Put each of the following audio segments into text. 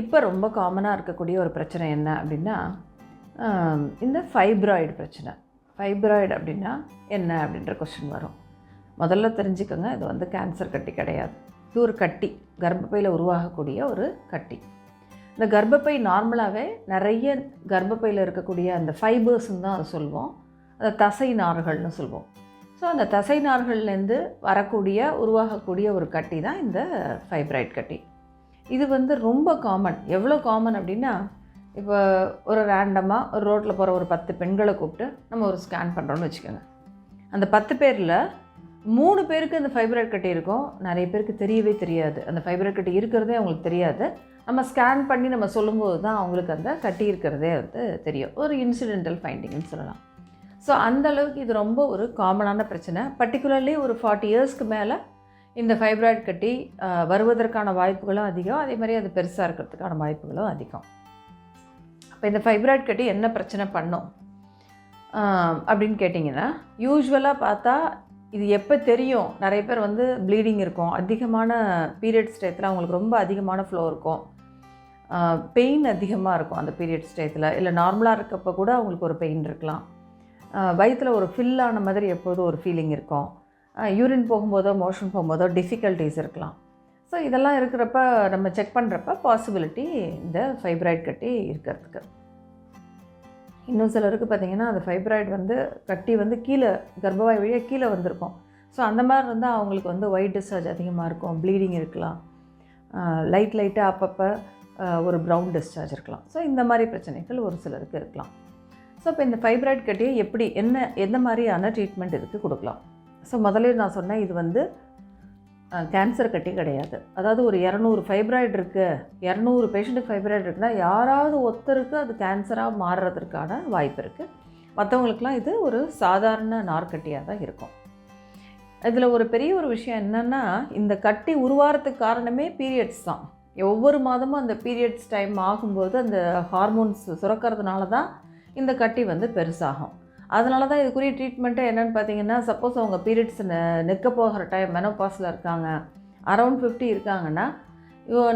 இப்போ ரொம்ப காமனாக இருக்கக்கூடிய ஒரு பிரச்சனை என்ன அப்படின்னா இந்த ஃபைப்ராய்டு பிரச்சனை. ஃபைப்ராய்டு அப்படின்னா என்ன அப்படின்ற கொஷின் வரும். முதல்ல தெரிஞ்சுக்கோங்க இது வந்து கேன்சர் கட்டி கிடையாது. இது ஒரு கட்டி கர்ப்பப்பையில் உருவாகக்கூடிய ஒரு கட்டி. இந்த கர்ப்பப்பை நார்மலாகவே நிறைய கர்ப்பப்பையில் இருக்கக்கூடிய அந்த ஃபைபர்ஸ்ன்னு தான் அதை சொல்லுவோம் அந்த தசை நார்கள்னு சொல்லுவோம் ஸோ அந்த தசை நார்கள்லேருந்து வரக்கூடிய உருவாகக்கூடிய ஒரு கட்டி தான் இந்த ஃபைப்ராய்ட் கட்டி. இது வந்து ரொம்ப காமன் எவ்வளோ காமன் அப்படின்னா இப்போ ஒரு ரேண்டமாக ஒரு ரோட்டில் போகிற ஒரு பத்து பெண்களை கூப்பிட்டு நம்ம ஒரு ஸ்கேன் பண்ணுறோன்னு வச்சுக்கோங்க. அந்த பத்து பேரில் மூணு பேருக்கு அந்த ஃபைப்ராய்ட் கட்டி இருக்கும். நிறைய பேருக்கு தெரியவே தெரியாது. அந்த ஃபைப்ராய்ட் கட்டி இருக்கிறதே அவங்களுக்கு தெரியாது. நம்ம ஸ்கேன் பண்ணி நம்ம சொல்லும்போது தான் அவங்களுக்கு அந்த கட்டி இருக்கிறதே வந்து தெரியும். ஒரு இன்சிடென்டல் ஃபைண்டிங்னு சொல்லலாம். ஸோ அந்த அளவுக்கு இது ரொம்ப ஒரு காமனான பிரச்சனை. பர்டிகுலர்லி ஒரு ஃபார்ட்டி இயர்ஸ்க்கு மேலே இந்த ஃபைப்ராய்ட் கட்டி வருவதற்கான வாய்ப்புகளும் அதிகம். அதே மாதிரி அது பெருசாக இருக்கிறதுக்கான வாய்ப்புகளும் அதிகம். அப்போ இந்த ஃபைப்ராய்ட் கட்டி என்ன பிரச்சனை பண்ணும்? அப்படின்னு கேட்டிங்கன்னா யூஸ்வலாக பார்த்தா இது எப்போ தெரியும்? நிறைய பேர் வந்து ப்ளீடிங் இருக்கும். அதிகமான பீரியட்ஸ் டயத்தில் அவங்களுக்கு ரொம்ப அதிகமான ஃப்ளோ இருக்கும். பெயின் அதிகமாக இருக்கும் அந்த பீரியட்ஸ் டயத்தில் இல்லை நார்மலாக இருக்கப்போ கூட அவங்களுக்கு ஒரு பெயின் இருக்கலாம். வயிற்றில் ஒரு ஃபில் ஆன மாதிரி எப்போதும் ஒரு ஃபீலிங் இருக்கும். யூரின் போகும்போதோ மோஷன் போகும்போதோ டிஃபிகல்ட்டிஸ் இருக்கலாம். ஸோ இதெல்லாம் இருக்கிறப்ப நம்ம செக் பண்ணுறப்ப பாசிபிலிட்டி இந்த ஃபைப்ராய்ட் கட்டி இருக்கிறதுக்கு. இன்னும் சிலருக்கு பார்த்தீங்கன்னா அந்த ஃபைப்ராய்டு வந்து கட்டி வந்து கீழே கர்ப்பவாய் வழியாக கீழே வந்திருக்கும். ஸோ அந்த மாதிரி இருந்தால் அவங்களுக்கு வந்து ஒயிட் டிஸ்சார்ஜ் அதிகமாக இருக்கும் ப்ளீடிங் இருக்கலாம். லைட் லைட்டாக அப்பப்போ ஒரு ப்ரௌன் டிஸ்சார்ஜ் இருக்கலாம். ஸோ இந்த மாதிரி பிரச்சனைகள் ஒரு சிலருக்கு இருக்கலாம். ஸோ இப்போ இந்த ஃபைப்ராய்ட் கட்டியை எப்படி என்ன எந்த மாதிரியான ட்ரீட்மெண்ட் இதுக்கு கொடுக்கலாம்? ஸோ முதல்ல நான் சொன்னேன் இது வந்து கேன்சர் கட்டி கிடையாது. அதாவது ஒரு இரநூறு ஃபைப்ராய்டு இருக்குது இரநூறு பேஷண்ட்டுக்கு ஃபைப்ராய்டு இருக்குன்னா யாராவது ஒருத்தருக்கு அது கேன்சராக மாறுறதுக்கான வாய்ப்பு இருக்குது மற்றவங்களுக்குலாம் இது ஒரு சாதாரண நார்கட்டியாக தான் இருக்கும். இதில் ஒரு பெரிய ஒரு விஷயம் என்னென்னா இந்த கட்டி உருவாகிறதுக்கு காரணமே பீரியட்ஸ் தான். ஒவ்வொரு மாதமும் அந்த பீரியட்ஸ் டைம் ஆகும்போது அந்த ஹார்மோன்ஸ் சுரக்கிறதுனால தான் இந்த கட்டி வந்து பெருசாகும். அதனால தான் இதுக்குரிய ட்ரீட்மெண்ட்டு என்னென்னு பார்த்தீங்கன்னா சப்போஸ் அவங்க பீரியட்ஸ் நிற்க போகிற டைம் மெனோபாஸில் இருக்காங்க. அரவுண்ட் ஃபிஃப்டி இருக்காங்கன்னா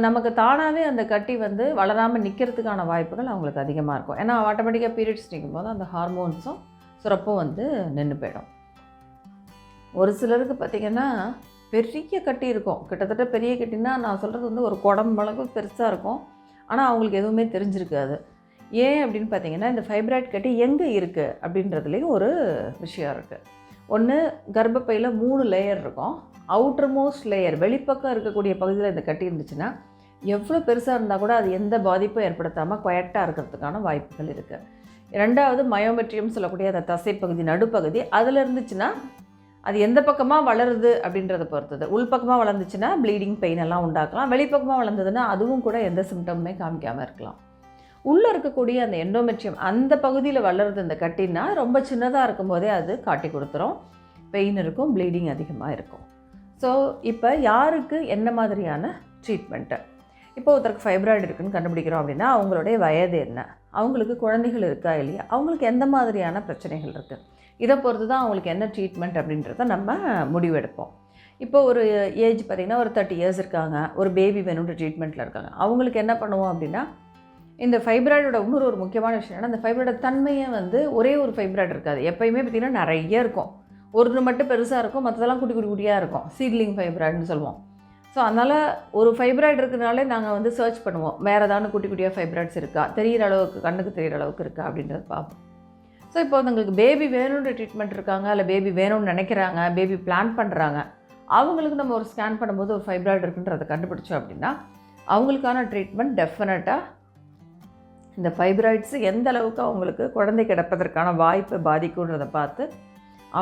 நமக்கு தானாகவே அந்த கட்டி வந்து வளராமல் நிற்கிறதுக்கான வாய்ப்புகள் அவங்களுக்கு அதிகமாக இருக்கும். ஏன்னா ஆட்டோமேட்டிக்காக பீரியட்ஸ் நிற்கும் போது அந்த ஹார்மோன்ஸும் சுரப்பும் வந்து நின்று போயிடும். ஒரு சிலருக்கு பார்த்திங்கன்னா பெரிய கட்டி இருக்கும். கிட்டத்தட்ட பெரிய கட்டினா நான் சொல்கிறது வந்து ஒரு குடம்பளவு பெருசாக இருக்கும். ஆனால் அவங்களுக்கு எதுவுமே தெரிஞ்சிருக்காது. ஏன் அப்படின்னு பார்த்தீங்கன்னா இந்த ஃபைப்ராய்ட் கட்டி எங்கே இருக்குது அப்படின்றதுலேயும் ஒரு விஷயம் இருக்குது ஒன்று கர்ப்பப்பையில் மூணு லேயர் இருக்கும். அவுட்டர் மோஸ்ட் லேயர் வெளிப்பக்கம் இருக்கக்கூடிய பகுதியில் இந்த கட்டி இருந்துச்சுன்னா எவ்வளோ பெருசாக இருந்தால் கூட அது எந்த பாதிப்பும் ஏற்படுத்தாமல் குயட்டாக இருக்கிறதுக்கான வாய்ப்புகள் இருக்குது ரெண்டாவது மயோமெட்ரியம் சொல்லக்கூடிய அந்த தசைப்பகுதி நடுப்பகுதி அதில் இருந்துச்சுன்னா அது எந்த பக்கமாக வளருது அப்படின்றத பொறுத்தது. உள்பக்கமாக வளர்ந்துச்சுன்னா ப்ளீடிங் பெயின் எல்லாம் உண்டாக்கலாம். வெளிப்பக்கமாக வளர்ந்ததுன்னா அதுவும் கூட எந்த சிம்டமுமே காமிக்காமல் இருக்கலாம். உள்ளே இருக்கக்கூடிய அந்த எண்டோமெட்ரியம் அந்த பகுதியில் வளருது இந்த கட்டினா ரொம்ப சின்னதாக இருக்கும்போதே அது காட்டி கொடுத்துரும். பெயின் இருக்கும் ப்ளீடிங் அதிகமாக இருக்கும். ஸோ இப்போ யாருக்கு என்ன மாதிரியான ட்ரீட்மெண்ட்டு இப்போ ஒருத்தருக்கு ஃபைப்ராய்டு இருக்குன்னு கண்டுபிடிக்கிறோம் அப்படின்னா அவங்களுடைய வயது என்ன? அவங்களுக்கு குழந்தைகள் இருக்கா இல்லையா? அவங்களுக்கு எந்த மாதிரியான பிரச்சனைகள் இருக்குது இதை பொறுத்து தான் அவங்களுக்கு என்ன ட்ரீட்மெண்ட் அப்படின்றத நம்ம முடிவெடுப்போம். இப்போ ஒரு ஏஜ் பார்த்திங்கன்னா ஒரு தேர்ட்டி இயர்ஸ் இருக்காங்க. ஒரு பேபி வேணுன்ற ட்ரீட்மெண்ட்டில் இருக்காங்க. அவங்களுக்கு என்ன பண்ணுவோம் அப்படின்னா இந்த ஃபைப்ராய்டோட இன்னொரு ஒரு முக்கியமான விஷயம் என்னென்னா அந்த ஃபைப்ராய்டோட தன்மையே வந்து ஒரே ஒரு ஃபைப்ராய்டு இருக்காது. எப்பயுமே பார்த்திங்கன்னா நிறைய இருக்கும். ஒன்று மட்டும் பெருசாக இருக்கும் மற்றதெல்லாம் குட்டி குட்டி குட்டியாக இருக்கும். சீட்லிங் ஃபைப்ராய்டுன்னு சொல்லுவோம். ஸோ அதனால் ஒரு ஃபைப்ராய்டு இருக்கிறனாலே நாங்கள் வந்து சர்ச் பண்ணுவோம். வேறு ஏதாவது குட்டி குட்டியாக ஃபைப்ராய்ட்ஸ் இருக்கா? தெரியிற அளவுக்கு கண்ணுக்கு தெரியிற அளவுக்கு இருக்கா? அப்படின்றத பார்ப்போம். ஸோ இப்போ உங்களுக்கு பேபி வேணுன்ற ட்ரீட்மெண்ட் இருக்காங்க இல்லை பேபி வேணும்னு நினைக்கிறாங்க பேபி பிளான் பண்ணுறாங்க அவங்களுக்கு நம்ம ஒரு ஸ்கேன் பண்ணும்போது ஒரு ஃபைப்ராய்டு இருக்குன்றதை கண்டுபிடிச்சோம் அப்படின்னா அவங்களுக்கான ட்ரீட்மெண்ட் டெஃபினட்டாக இந்த ஃபைப்ராய்ட்ஸு எந்த அளவுக்கு அவங்களுக்கு குழந்தை கிடப்பதற்கான வாய்ப்பை பாதிக்குன்றதை பார்த்து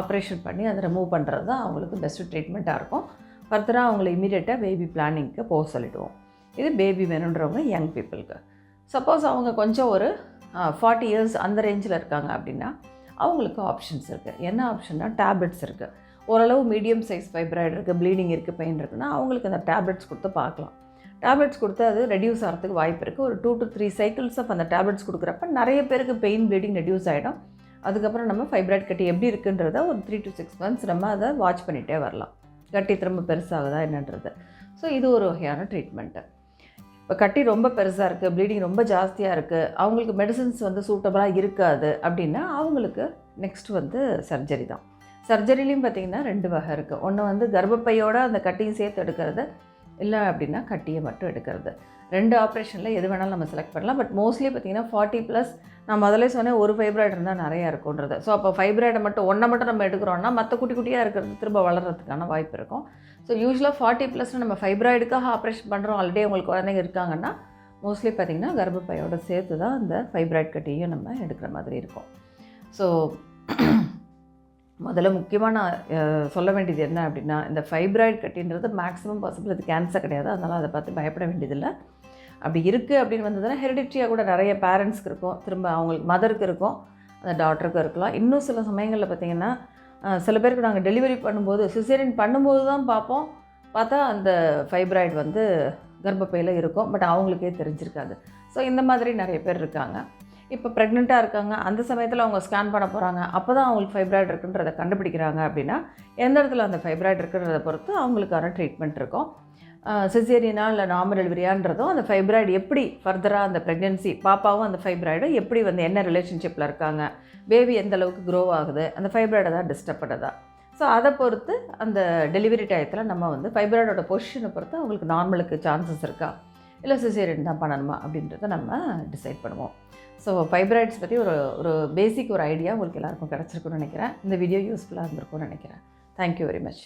ஆப்ரேஷன் பண்ணி அதை ரிமூவ் பண்ணுறது தான் அவங்களுக்கு பெஸ்ட்டு ட்ரீட்மெண்ட்டாக இருக்கும். ஃபர்தராக அவங்கள இமீடியட்டாக பேபி பிளானிங்க்கு போக சொல்லிவிடுவோம் இது பேபி வேணுன்றவங்க யங் பீப்புளுக்கு சப்போஸ் அவங்க கொஞ்சம் ஒரு ஃபார்ட்டி இயர்ஸ் அந்த ரேஞ்சில் இருக்காங்க அப்படின்னா அவங்களுக்கு ஆப்ஷன்ஸ் இருக்குது என்ன ஆப்ஷன்னா டேப்லெட்ஸ் இருக்குது ஓரளவு மீடியம் சைஸ் ஃபைப்ராய்டு இருக்குது ப்ளீடிங் இருக்குது பெயின் இருக்குன்னா அவங்களுக்கு அந்த டேப்லெட்ஸ் கொடுத்து பார்க்கலாம். டேப்லெட்ஸ் கொடுத்து அது ரெடியூஸ் ஆகிறதுக்கு வாய்ப்பு இருக்குது ஒரு two to three cycles of அந்த டேப்லெட்ஸ் கொடுக்குறப்ப நிறைய பேருக்கு பெயின் ப்ளீடிங் ரெடியூஸ் ஆகிடும் அதுக்கப்புறம் நம்ம ஃபைப்ராய்ட் கட்டி எப்படி இருக்குன்றத ஒரு த்ரீ டு சிக்ஸ் மந்த்ஸ் நம்ம அதை வாட்ச் பண்ணிகிட்டே வரலாம். கட்டி திரும்ப பெருசாகுதா என்னன்றது. ஸோ இது ஒரு வகையான ட்ரீட்மெண்ட்டு இப்போ கட்டி ரொம்ப பெருசாக இருக்குது ப்ளீடிங் ரொம்ப ஜாஸ்தியாக இருக்குது அவங்களுக்கு மெடிசின்ஸ் வந்து சூட்டபுளாக இருக்காது அப்படின்னா அவங்களுக்கு நெக்ஸ்ட் வந்து சர்ஜரி தான். சர்ஜரிலையும் பார்த்திங்கன்னா ரெண்டு வகை இருக்குது ஒன்று வந்து கர்ப்பப்பையோட அந்த கட்டியும் சேர்த்து எடுக்கிறது இல்லை அப்படின்னா கட்டியை மட்டும் எடுக்கிறது. ரெண்டு ஆப்ரேஷனில் எது வேணாலும் நம்ம செலக்ட் பண்ணலாம். பட் மோஸ்ட்லி பார்த்திங்கன்னா ஃபார்ட்டி ப்ளஸ் நான் முதல்ல சொன்னேன் ஒரு ஃபைப்ராய்டு இருந்தால் நிறையா இருக்குன்றது ஸோ அப்போ ஃபைப்ராய்டை மட்டும் ஒன்றை மட்டும் நம்ம எடுக்கிறோன்னா மற்ற குட்டி குட்டியாக இருக்கிறது திரும்ப வளர்கிறதுக்கான வாய்ப்பு இருக்கும். ஸோ யூஸ்வலாக ஃபார்ட்டி ப்ளஸ் நம்ம ஃபைப்ராய்டுக்காக ஆப்ரேஷன் பண்ணுறோம் ஆல்ரெடி உங்களுக்கு குழந்தைங்க இருக்காங்கன்னா மோஸ்ட்லி பார்த்திங்கன்னா கர்ப்பப்பையோட சேர்த்து தான் அந்த ஃபைப்ராய்டு கட்டியும் நம்ம எடுக்கிற மாதிரி இருக்கும். ஸோ முதல்ல முக்கியமாக நான் சொல்ல வேண்டியது என்ன அப்படின்னா இந்த ஃபைப்ராய்டு கட்டின்றது மேக்ஸிமம் பாசிபிள் அது கேன்சர் கிடையாது. அதனால் அதை பார்த்து பயப்பட வேண்டியதில்லை. அப்படி இருக்குது அப்படின்னு வந்ததுன்னா ஹெரிடிட்ரியாக கூட நிறைய பேரண்ட்ஸ்க்கு இருக்கும். திரும்ப அவங்களுக்கு மதருக்கு இருக்கும். அந்த டாக்டருக்கும் இருக்கலாம். இன்னும் சில சமயங்களில் பார்த்திங்கன்னா சில பேருக்கு நாங்கள் டெலிவரி பண்ணும்போது சிசேரியன் பண்ணும்போது தான் பார்ப்போம். பார்த்தா அந்த ஃபைப்ராய்டு வந்து கர்ப்பப்பையில் இருக்கும். பட் அவங்களுக்கே தெரிஞ்சிருக்காது. ஸோ இந்த மாதிரி நிறைய பேர் இருக்காங்க. இப்போ ப்ரெக்னெண்ட்டாக இருக்காங்க அந்த சமயத்தில் அவங்க ஸ்கேன் பண்ண போகிறாங்க அப்போ தான் அவங்களுக்கு ஃபைப்ராய்டு இருக்குன்றதை கண்டுபிடிக்கிறாங்க அப்படின்னா எந்த இடத்துல அந்த ஃபைப்ராய்டு இருக்குன்றதை பொறுத்து அவங்களுக்கான ட்ரீட்மெண்ட் இருக்கும். சிசேரியனா இல்லை நார்மல் டெலிவரியான்றதும் அந்த ஃபைப்ராய்டு எப்படி ஃபர்தராக அந்த ப்ரெக்னென்சி பாப்பாவும் அந்த ஃபைப்ராய்டும் எப்படி வந்து என்ன ரிலேஷன்ஷிப்பில் இருக்காங்க பேபி எந்த அளவுக்கு க்ரோ ஆகுது அந்த ஃபைப்ராய்டை தான் டிஸ்டர்ப் பண்ணுதா. ஸோ அதை பொறுத்து அந்த டெலிவரி டயத்தில் நம்ம வந்து ஃபைப்ராய்டோட பொசிஷனை பொறுத்து அவங்களுக்கு நார்மலுக்கு சான்சஸ் இருக்கா இல்லை சிசேரியன் தான் பண்ணணுமா அப்படின்றத நம்ம டிசைட் பண்ணுவோம். ஸோ ஃபைப்ராய்ட்ஸ் பற்றி ஒரு ஒரு பேசிக் ஒரு ஐடியா உங்களுக்கு எல்லாருக்கும் கிடச்சிருக்குன்னு நினைக்கிறேன். இந்த வீடியோ யூஸ்ஃபுல்லாக இருந்திருக்கும்னு நினைக்கிறேன். Thank you very much